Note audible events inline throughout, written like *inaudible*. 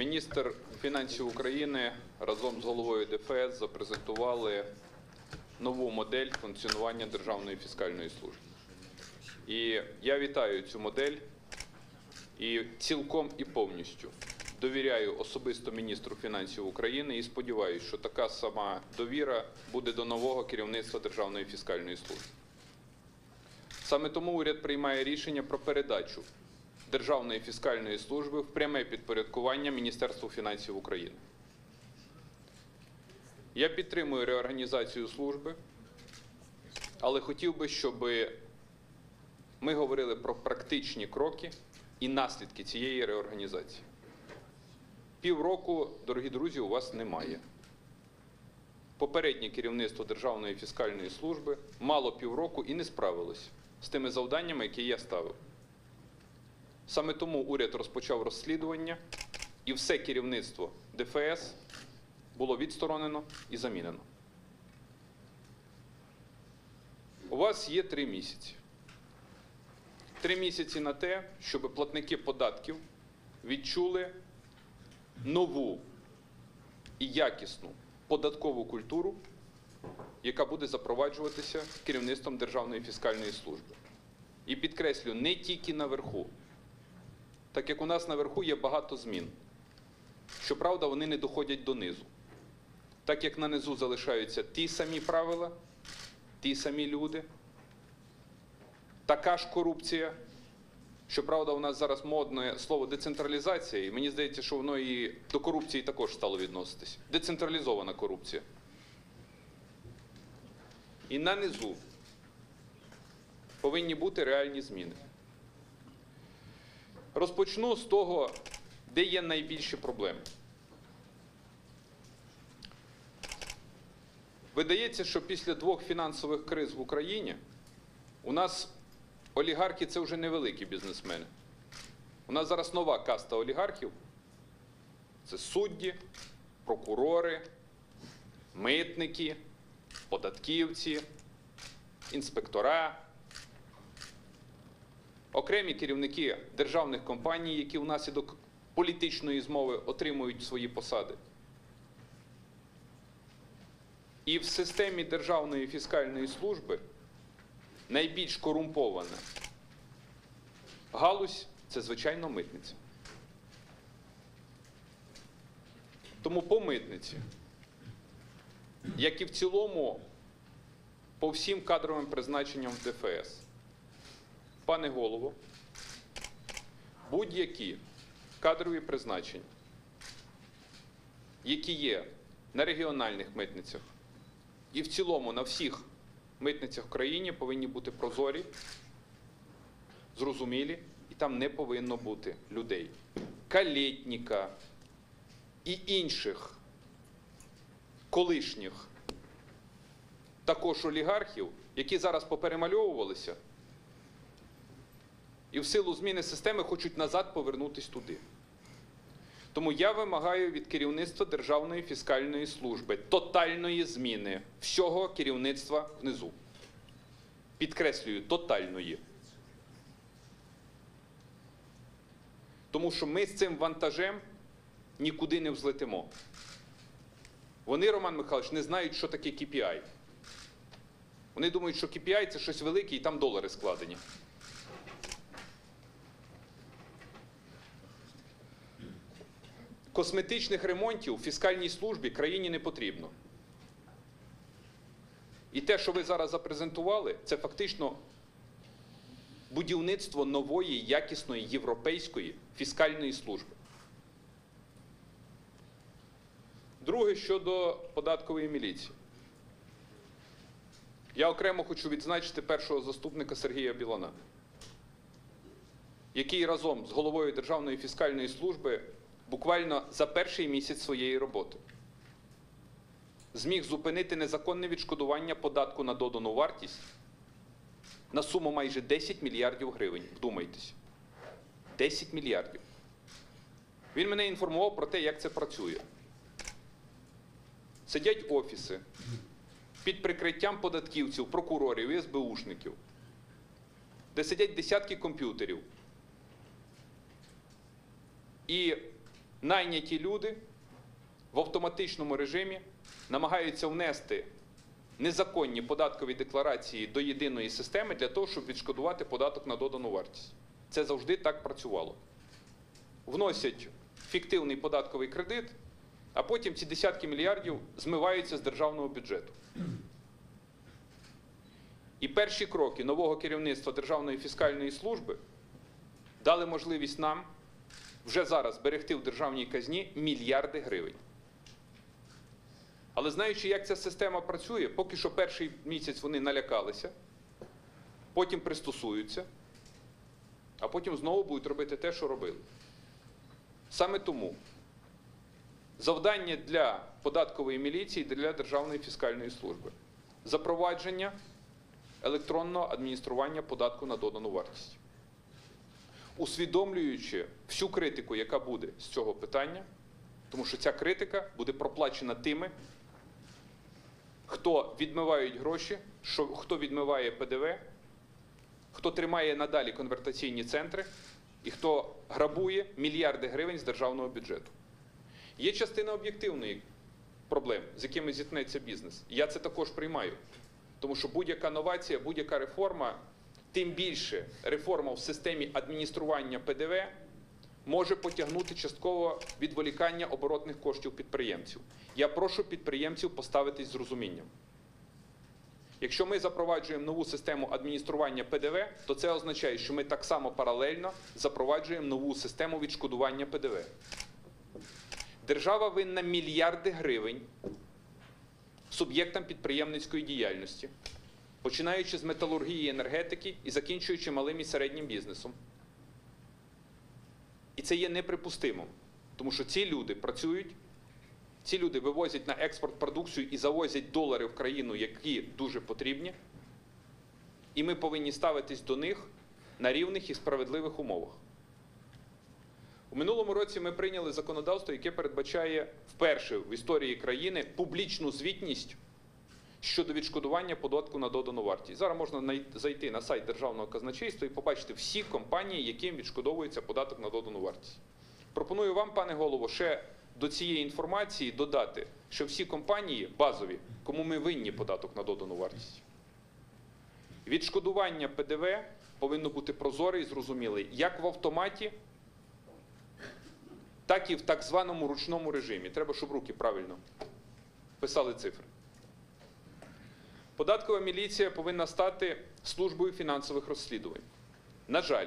Міністр фінансів України разом з головою ДФС запрезентували нову модель функціонування Державної фіскальної служби. І я вітаю цю модель і цілком і повністю довіряю особисто міністру фінансів України і сподіваюся, що така сама довіра буде до нового керівництва Державної фіскальної служби. Саме тому уряд приймає рішення про передачу Державної фіскальної служби в пряме підпорядкування Міністерству фінансів України. Я підтримую реорганізацію служби, але хотів би, щоб ми говорили про практичні кроки і наслідки цієї реорганізації. Півроку, дорогі друзі, у вас немає. Попереднє керівництво Державної фіскальної служби мало півроку і не справилось з тими завданнями, які я ставив. Саме тому уряд розпочав розслідування, і все керівництво ДФС було відсторонено і замінено. У вас є три місяці. Три місяці на те, щоб платники податків відчули нову і якісну податкову культуру, яка буде запроваджуватися керівництвом Державної фіскальної служби. І підкреслю, не тільки наверху, так як у нас наверху є багато змін. Щоправда, вони не доходять донизу. Так як на низу залишаються ті самі правила, ті самі люди, така ж корупція. Щоправда, у нас зараз модне слово децентралізація, і мені здається, що воно і до корупції також стало відноситись. Децентралізована корупція. І на низу повинні бути реальні зміни. Розпочну з того, де є найбільші проблеми. Видається, що після двох фінансових криз в Україні у нас олігархи це вже невеликі бізнесмени. У нас зараз нова каста олігархів. Це судді, прокурори, митники, податківці, інспектора, окремі керівники державних компаній, які внаслідок політичної змови отримують свої посади. І в системі Державної фіскальної служби найбільш корумпована галузь це, звичайно, митниця. Тому по митниці, як і в цілому, по всім кадровим призначенням в ДФС, пане голово, будь-які кадрові призначення, які є на регіональних митницях і в цілому на всіх митницях в країні повинні бути прозорі, зрозумілі, і там не повинно бути людей. Калєтніка і інших колишніх також олігархів, які зараз поперемальовувалися і в силу зміни системи хочуть назад повернутися туди. Тому я вимагаю від керівництва Державної фіскальної служби тотальної зміни всього керівництва внизу. Підкреслюю, тотальної. Тому що ми з цим вантажем нікуди не взлетимо. Вони, Роман Михайлович, не знають, що таке KPI. Вони думають, що KPI це щось велике і там долари складені. Косметичних ремонтів фіскальній службі країні не потрібно. І те, що ви зараз запрезентували, це фактично будівництво нової, якісної європейської фіскальної служби. Друге щодо податкової міліції. Я окремо хочу відзначити першого заступника Сергія Білана, який разом з головою Державної фіскальної служби буквально за перший місяць своєї роботи зміг зупинити незаконне відшкодування податку на додану вартість на суму майже 10 мільярдів гривень. Вдумайтесь. 10 мільярдів. Він мене інформував про те, як це працює. Сидять офіси під прикриттям податківців, прокурорів і СБУшників, де сидять десятки комп'ютерів. І найняті люди в автоматичному режимі намагаються внести незаконні податкові декларації до єдиної системи для того, щоб відшкодувати податок на додану вартість. Це завжди так працювало. Вносять фіктивний податковий кредит, а потім ці десятки мільярдів змиваються з державного бюджету. І перші кроки нового керівництва Державної фіскальної служби дали можливість нам вже зараз берегти в державній казні мільярди гривень. Але знаючи, як ця система працює, поки що перший місяць вони налякалися, потім пристосуються, а потім знову будуть робити те, що робили. Саме тому завдання для податкової міліції для Державної фіскальної служби запровадження електронного адміністрування податку на додану вартість. Усвідомлюючи всю критику, яка буде з цього питання, тому що ця критика буде проплачена тими, хто відмивають гроші, що, хто відмиває ПДВ, хто тримає надалі конвертаційні центри і хто грабує мільярди гривень з державного бюджету. Є частина об'єктивної проблем, з якими зіткнеться бізнес. Я це також приймаю. Тому що будь-яка новація, будь-яка реформа, тим більше реформа в системі адміністрування ПДВ може потягнути частково відволікання оборотних коштів підприємців. Я прошу підприємців поставитись з розумінням. Якщо ми запроваджуємо нову систему адміністрування ПДВ, то це означає, що ми так само паралельно запроваджуємо нову систему відшкодування ПДВ. Держава винна мільярди гривень суб'єктам підприємницької діяльності, починаючи з металургії і енергетики і закінчуючи малим і середнім бізнесом. І це є неприпустимим, тому що ці люди працюють, ці люди вивозять на експорт продукцію і завозять долари в країну, які дуже потрібні. І ми повинні ставитись до них на рівних і справедливих умовах. У минулому році ми прийняли законодавство, яке передбачає вперше в історії країни публічну звітність щодо відшкодування податку на додану вартість. Зараз можна зайти на сайт Державного казначейства і побачити всі компанії, яким відшкодовується податок на додану вартість. Пропоную вам, пане голово, ще до цієї інформації додати, що всі компанії базові, кому ми винні податок на додану вартість. Відшкодування ПДВ повинно бути прозоре і зрозуміле як в автоматі, так і в так званому ручному режимі. Треба, щоб руки правильно писали цифри. Податкова міліція повинна стати службою фінансових розслідувань. На жаль,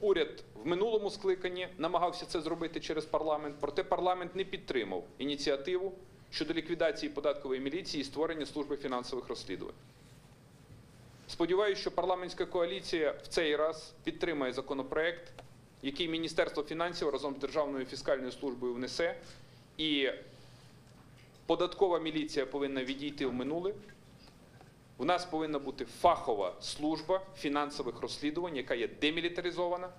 уряд в минулому скликанні намагався це зробити через парламент, проте парламент не підтримав ініціативу щодо ліквідації податкової міліції і створення служби фінансових розслідувань. Сподіваюся, що парламентська коаліція в цей раз підтримає законопроект, який Міністерство фінансів разом з Державною фіскальною службою внесе, і податкова міліція повинна відійти в минуле. У нас повинна бути фахова служба фінансових розслідувань, яка є демілітаризована,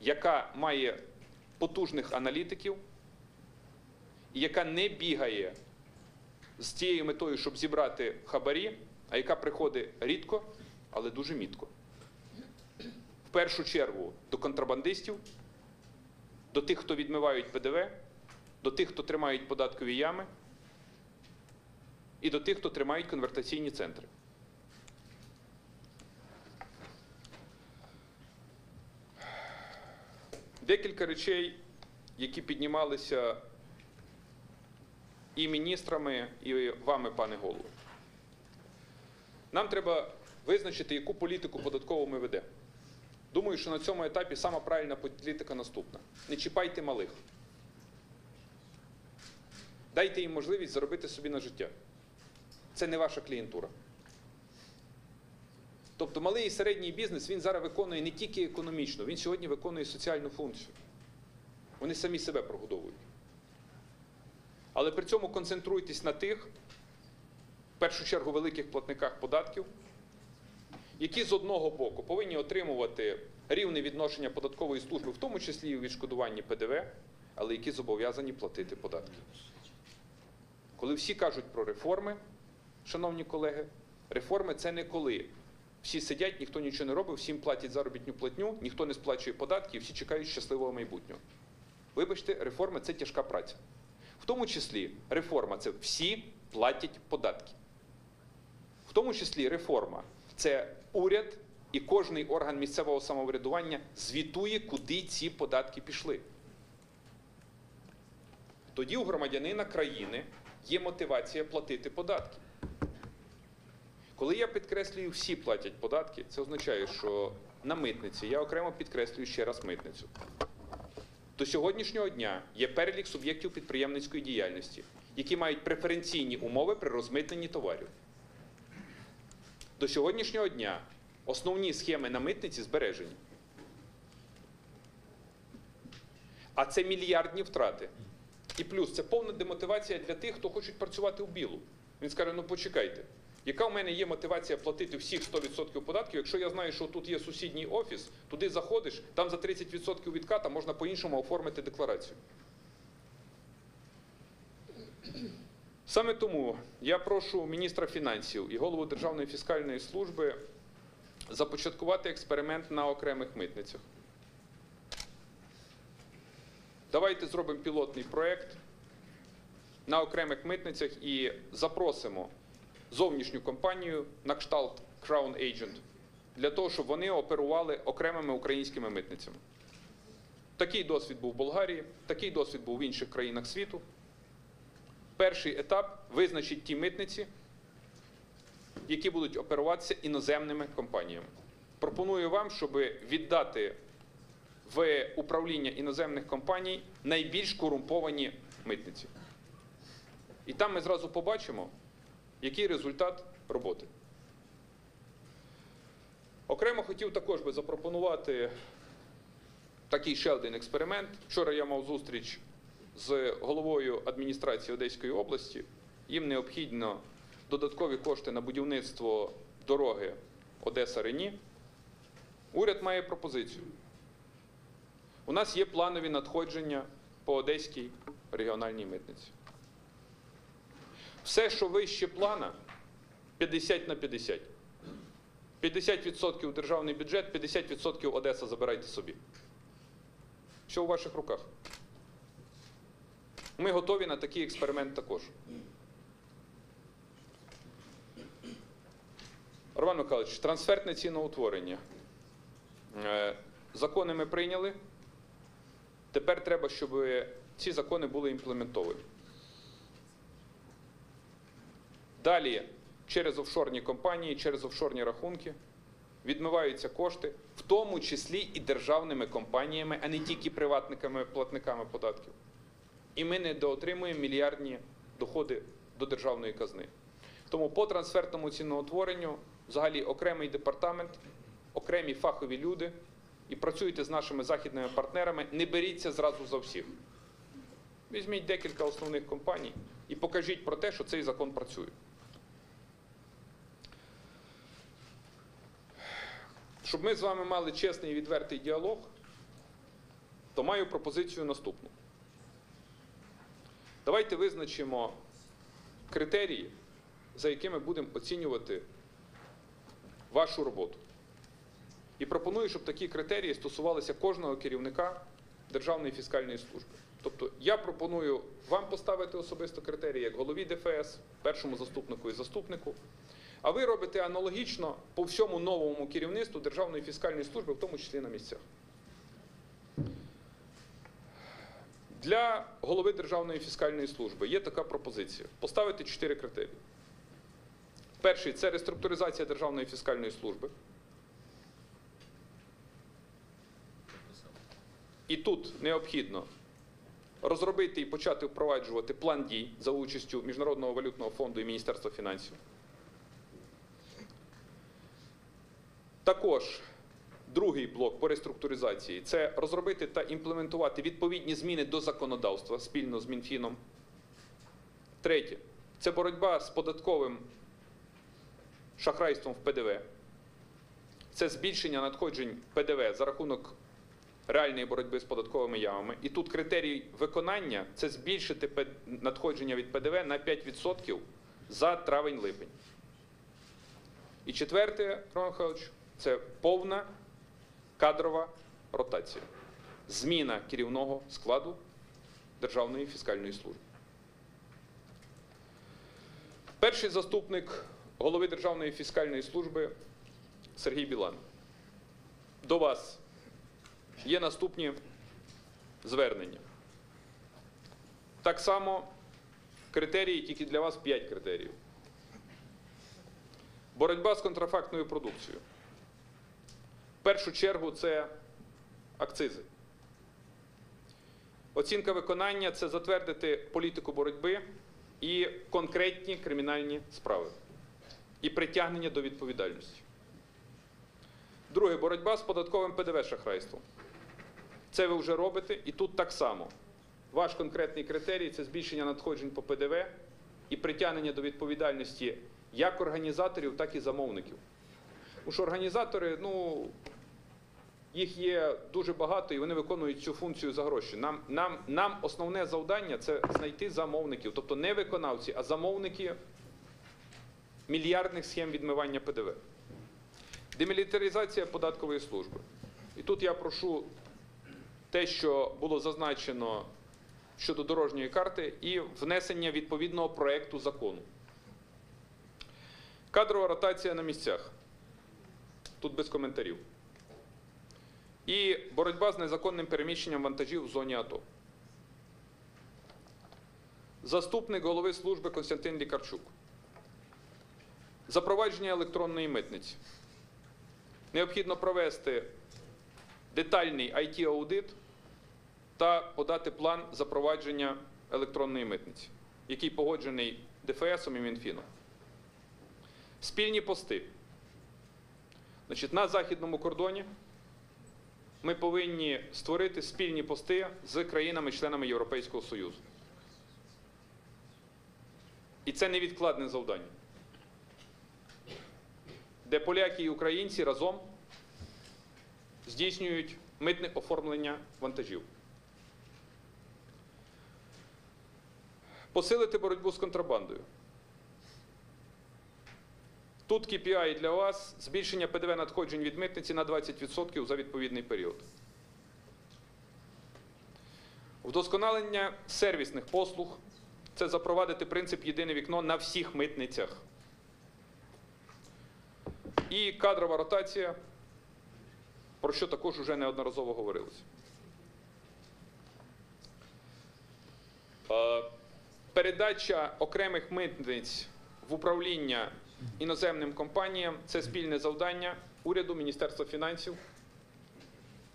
яка має потужних аналітиків, і яка не бігає з тією метою, щоб зібрати хабарі, а яка приходить рідко, але дуже мітко. В першу чергу до контрабандистів, до тих, хто відмивають ПДВ, до тих, хто тримають податкові ями, і до тих, хто тримають конвертаційні центри. Декілька речей, які піднімалися і міністрами, і вами, пане голово. Нам треба визначити, яку політику податкову ми ведемо. Думаю, що на цьому етапі сама правильна політика наступна: не чіпайте малих. Дайте їм можливість заробити собі на життя. Це не ваша клієнтура. Тобто малий і середній бізнес він зараз виконує не тільки економічно, він сьогодні виконує соціальну функцію. Вони самі себе прогодовують. Але при цьому концентруйтесь на тих, в першу чергу, великих платниках податків, які з одного боку повинні отримувати рівне відношення податкової служби, в тому числі і у відшкодуванні ПДВ, але які зобов'язані платити податки. Коли всі кажуть про реформи, шановні колеги, реформи це не коли всі сидять, ніхто нічого не робить, всім платять заробітну платню, ніхто не сплачує податки, всі чекають щасливого майбутнього. Вибачте, реформа це тяжка праця. В тому числі реформа це всі платять податки. В тому числі реформа це уряд і кожний орган місцевого самоврядування звітує, куди ці податки пішли. Тоді у громадянина країни є мотивація платити податки. Коли я підкреслюю, всі платять податки, це означає, що на митниці я окремо підкреслюю ще раз митницю. До сьогоднішнього дня є перелік суб'єктів підприємницької діяльності, які мають преференційні умови при розмитненні товарів. До сьогоднішнього дня основні схеми на митниці збережені. А це мільярдні втрати. І плюс це повна демотивація для тих, хто хочуть працювати в білу. Він скаже: ну почекайте, яка в мене є мотивація платити всіх 100% податків, якщо я знаю, що тут є сусідній офіс, туди заходиш, там за 30% відката можна по-іншому оформити декларацію. Саме тому я прошу міністра фінансів і голову Державної фіскальної служби започаткувати експеримент на окремих митницях. Давайте зробимо пілотний проєкт на окремих митницях і запросимо зовнішню компанію на кшталт Crown Agent для того, щоб вони оперували окремими українськими митницями. Такий досвід був в Болгарії, такий досвід був в інших країнах світу. Перший етап визначить ті митниці, які будуть оперуватися іноземними компаніями. Пропоную вам, щоб віддати в управління іноземних компаній найбільш корумповані митниці. І там ми зразу побачимо, який результат роботи. Окремо хотів також би запропонувати такий ще один експеримент. Вчора я мав зустріч з головою адміністрації Одеської області. Їм необхідно додаткові кошти на будівництво дороги Одеса-Рені. Уряд має пропозицію. У нас є планові надходження по Одеській регіональній митниці. Все, що вище плана, 50 на 50. 50% державний бюджет, 50% Одеса забирайте собі. Що у ваших руках? Ми готові на такий експеримент також. Роман Михайлович, трансфертне ціноутворення. Е, Закони ми прийняли. Тепер треба, щоб ці закони були імплементовані. Далі через офшорні компанії, через офшорні рахунки відмиваються кошти, в тому числі і державними компаніями, а не тільки приватниками платниками податків. І ми не доотримуємо мільярдні доходи до державної казни. Тому по трансфертному ціноутворенню взагалі окремий департамент, окремі фахові люди і працюйте з нашими західними партнерами, не беріться зразу за всіх. Візьміть декілька основних компаній і покажіть про те, що цей закон працює. Щоб ми з вами мали чесний і відвертий діалог, то маю пропозицію наступну. Давайте визначимо критерії, за якими будемо оцінювати вашу роботу. І пропоную, щоб такі критерії стосувалися кожного керівника Державної фіскальної служби. Тобто я пропоную вам поставити особисто критерії як голові ДФС, першому заступнику і заступнику. А ви робите аналогічно по всьому новому керівництву Державної фіскальної служби, в тому числі на місцях. Для голови Державної фіскальної служби є така пропозиція: поставити чотири критерії. Перший це реструктуризація Державної фіскальної служби. І тут необхідно розробити і почати впроваджувати план дій за участю Міжнародного валютного фонду і Міністерства фінансів. Також другий блок по реструктуризації це розробити та імплементувати відповідні зміни до законодавства спільно з Мінфіном. Третє це боротьба з податковим шахрайством в ПДВ. Це збільшення надходжень ПДВ за рахунок реальної боротьби з податковими ямами. І тут критерій виконання це збільшити надходження від ПДВ на 5% за травень-липень. І четверте, Роман Михайлович, це повна кадрова ротація. Зміна керівного складу Державної фіскальної служби. Перший заступник голови Державної фіскальної служби Сергій Білан. До вас є наступні звернення. Так само критерії, тільки для вас 5 критеріїв. Боротьба з контрафактною продукцією. Першу чергу це акцизи. Оцінка виконання це затвердити політику боротьби і конкретні кримінальні справи, і притягнення до відповідальності. Друге боротьба з податковим ПДВ-шахрайством. Це ви вже робите, і тут так само. Ваш конкретний критерій це збільшення надходжень по ПДВ і притягнення до відповідальності як організаторів, так і замовників. Тому що організатори, ну, їх є дуже багато і вони виконують цю функцію за гроші. Нам, нам, нам основне завдання це знайти замовників, тобто не виконавці, а замовники мільярдних схем відмивання ПДВ. Демілітаризація податкової служби. І тут я прошу те, що було зазначено щодо дорожньої карти, і внесення відповідного проекту закону. Кадрова ротація на місцях. Тут без коментарів. І боротьба з незаконним переміщенням вантажів в зоні АТО. Заступник голови служби Константин Лікарчук. Запровадження електронної митниці. Необхідно провести детальний IT-аудит та подати план запровадження електронної митниці, який погоджений ДФСом і Мінфіном. Спільні пости. Значить, на західному кордоні ми повинні створити спільні пости з країнами-членами Європейського Союзу. І це невідкладне завдання, де поляки і українці разом здійснюють митне оформлення вантажів. Посилити боротьбу з контрабандою. Тут KPI для вас збільшення ПДВ надходжень від митниці на 20% за відповідний період. Вдосконалення сервісних послуг це запровадити принцип єдине вікно на всіх митницях. І кадрова ротація, про що також вже неодноразово говорилось. Е, Передача окремих митниць в управління іноземним компаніям це спільне завдання уряду, Міністерства фінансів,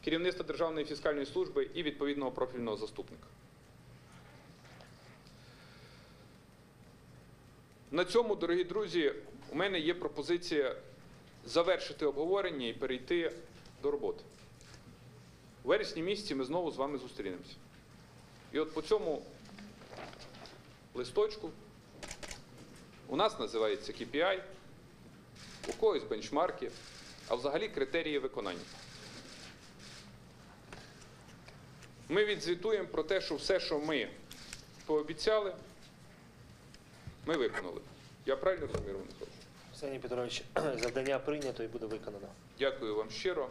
керівництва Державної фіскальної служби і відповідного профільного заступника. На цьому, дорогі друзі, у мене є пропозиція завершити обговорення і перейти до роботи. У вересні місяці ми знову з вами зустрінемося. І от по цьому листочку у нас називається KPI, у когось бенчмарки, а взагалі критерії виконання. Ми відзвітуємо про те, що все, що ми пообіцяли, ми виконали. Я правильно розумію, Роман Михайлович? Петрович, *clears throat* завдання прийнято і буде виконано. Дякую вам щиро.